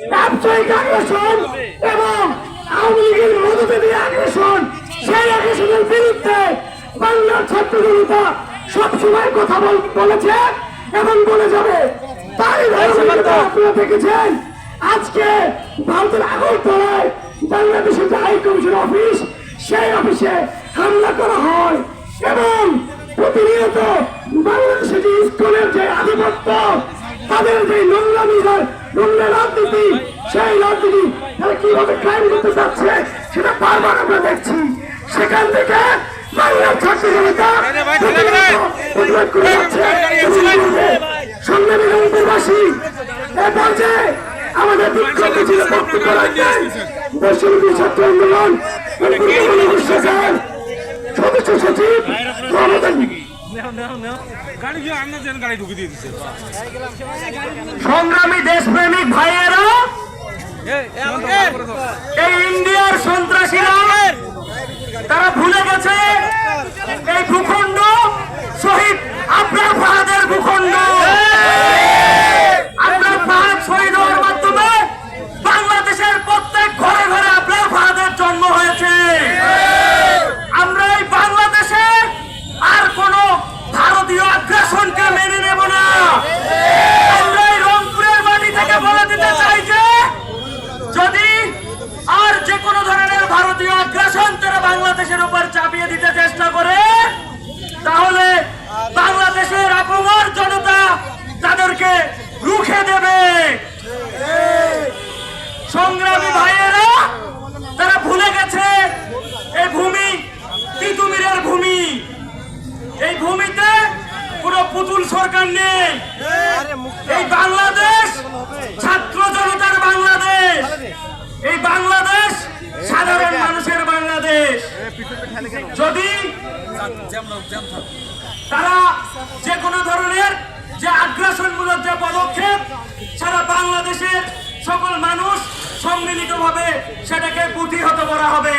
ব্যবসায়িক আগ্রাসন এবং আওয়ামী লীগের মদতে আগ্রাসন সেই আগ্রাসনের বিরুদ্ধে বাংলার ছাত্র জনতা সবসময় কথা বল- বলেছে এবং বলে যাবে। তাই ধারাবাহিকতা আপনারা দেখেছেন আজকে ভারতের আগরতলায় বাংলাদেশের যে হাই কমিশন অফিস সেই অফিসে হামলা করা হয়। সেই রাজনীতি তারা কীভাবে ক্রাইম করতে চাচ্ছে সেটা বারবার আমরা দেখছি। সেখান থেকে বাংলার ছাত্র জনতা প্রতিবাদ করে যাচ্ছে। সংগ্রামী রংপুরবাসী এ পর্যায়ে আমাদের বিক্ষোভ মিছিলে বক্তব্য রাখবেন বৈশ্বরী ছাত্র আন্দোলন সদস্য সচিব মোহাম্মদ আলী। এই ইন্ডিয়ার সন্ত্রাসীরা তারা ভুলে গেছে এই ভূখণ্ড শহীদ আপনার ফাহাদের ভূখণ্ড আপনার ফাহাদ শহীদ হওয়ার মাধ্যমে বাংলাদেশের প্রত্যেক ঘরে ঘরে আপনার ফাহাদের জন্ম হয়েছে আমরা এই বাংলাদেশে আর কোন ভারতীয় আগ্রাসনকে মেনে নেব না আমরা এই রংপুরের মাটি থেকে বলে দিতে চাই যে যদি আর যে কোনো ধরনের ভারতীয় আগ্রাসন তারা বাংলাদেশের উপর চাপিয়ে দিতে চেষ্টা করে, তাহলে বাংলাদেশের আপমর জনতা তাদেরকে রুখে দেবে। সংগ্রামী ভাইয়েরা, তারা ভুলে গেছে এই ভূমি, তিতুমিরের ভূমি। এই ভূমিতে কোনো পুতুল সরকার নেই। যদি তারা যে কোনো ধরনের যে আগ্রাসনমূলক যে পদক্ষেপ সারা বাংলাদেশের সকল মানুষ সম্মিলিতভাবে সেটাকে প্রতিহত করা হবে।